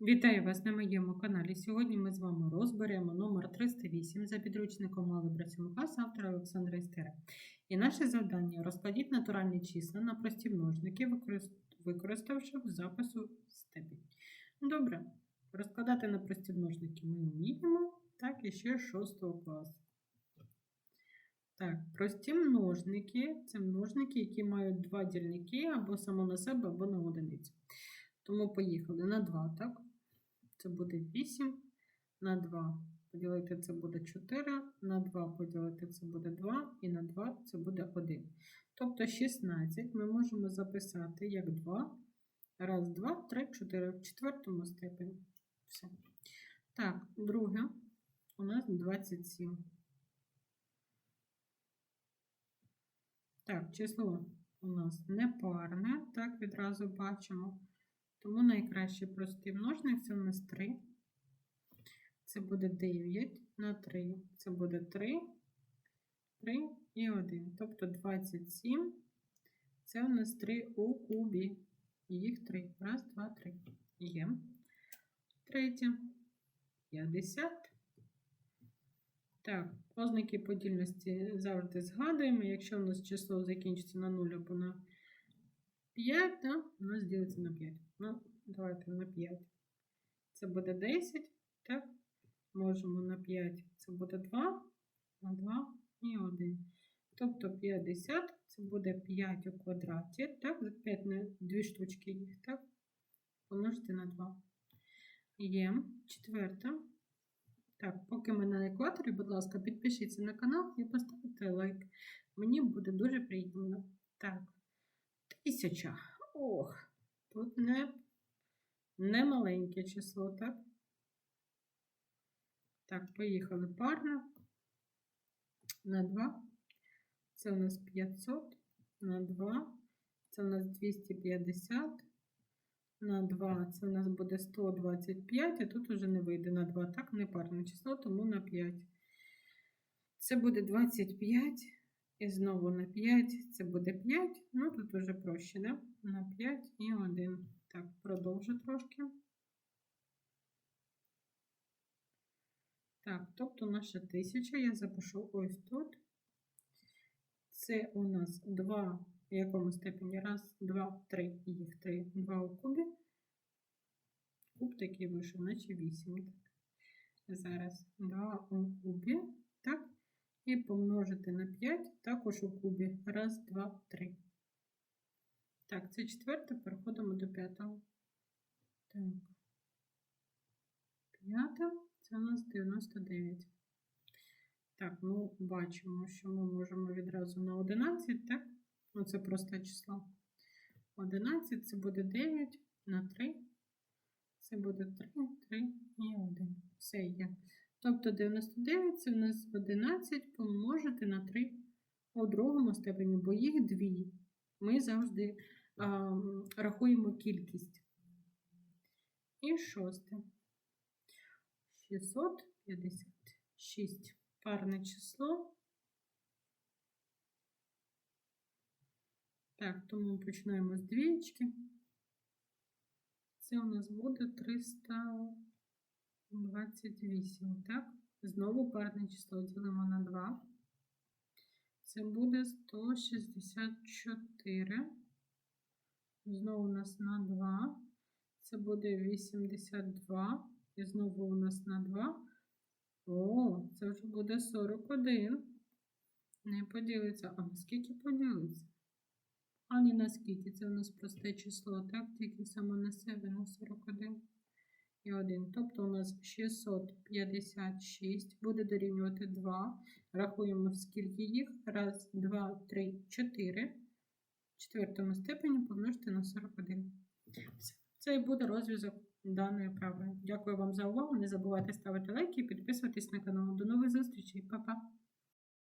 Вітаю вас на моєму каналі. Сьогодні ми з вами розберемо номер 308 за підручником Алgebra 7 класу автора Олександра Істера. І наше завдання розкладіть натуральні числа на прості множники, використ- використавши в запису степінь. Добре, розкладати на прості множники ми вміємо, так і ще з 6 класу. Так, прості множники це множники, які мають два дільники або само на себе, або на одиницю. Тому поїхали на 2, так? Це буде 8 на 2 поділити це буде 4, на 2 поділити це буде 2, і на 2 це буде 1. Тобто 16 ми можемо записати як 2. Раз, 2, 3, 4 в четвертому степені. Все. Так, друге у нас 27. Так, число у нас непарне, так, відразу бачимо. Тому найкраще простий множник це у нас 3. Це буде 9 на 3. Це буде 3, 3 і 1. Тобто 27. Це у нас 3 у кубі. Їх 3. Раз, два, три. Є. Третє. 50. Так, ознаки подільності завжди згадуємо. Якщо у нас число закінчиться на 0 або на 5, да, у нас ділиться на 5. Ну, давайте на 5. Це буде 10, так? Можемо на 5. Це буде 2, на 2 і 1. Тобто 50 це буде 5 у квадраті, так? 5 на 2 штучки їх, так? Помножити на 2. Є. Четверта. Так, поки ми на екваторі, будь ласка, підпишіться на канал і поставте лайк. Мені буде дуже приємно. Так, тисяча. Ох, тут не, не маленьке число, так? Так, поїхали парно. На 2. Це у нас 500. На 2. Це у нас 250. На 2 це у нас буде 125, а тут уже не вийде на 2, так, не парне число, тому на 5. Це буде 25, і знову на 5, це буде 5, ну тут уже проще, да? На 5 і 1. Так, продовжу трошки. Так, тобто наша тисяча, я запишу ось тут. Це у нас 2 в якому степені? Раз, два, три, їх три, два у кубі. Куб такий вийшов, наче 8. Так. Зараз 2 у кубі, так? І помножити на 5 також у кубі. Раз, два, три. Так, це четверте, переходимо до п'ятого. Так. П'яте, це у нас 99. Так, ну бачимо, що ми можемо відразу на 11, так? Ну, це просте число. 11 це буде 9 на 3. Це буде 3, 3 і 1. Все є. Тобто 99 це в нас 11 помножити на 3 у другому степені, бо їх дві. Ми завжди а, рахуємо кількість. І шосте. 656. Парне число. Так, тому починаємо з двієчки. Це у нас буде 328, так? Знову парне число ділимо на 2. Це буде 164. Знову у нас на 2. Це буде 82. І знову у нас на 2. О, це вже буде 41. Не поділиться. А наскільки поділиться? А не наскільки, це у нас просте число, так? Тільки саме на себе на 41 і 1. Тобто у нас 656 буде дорівнювати 2. Рахуємо, скільки їх. Раз, два, три, чотири. В четвертому степені помножити на 41. Це і буде розв'язок даної прави. Дякую вам за увагу. Не забувайте ставити лайки і підписуватись на канал. До нових зустрічей. Па-па!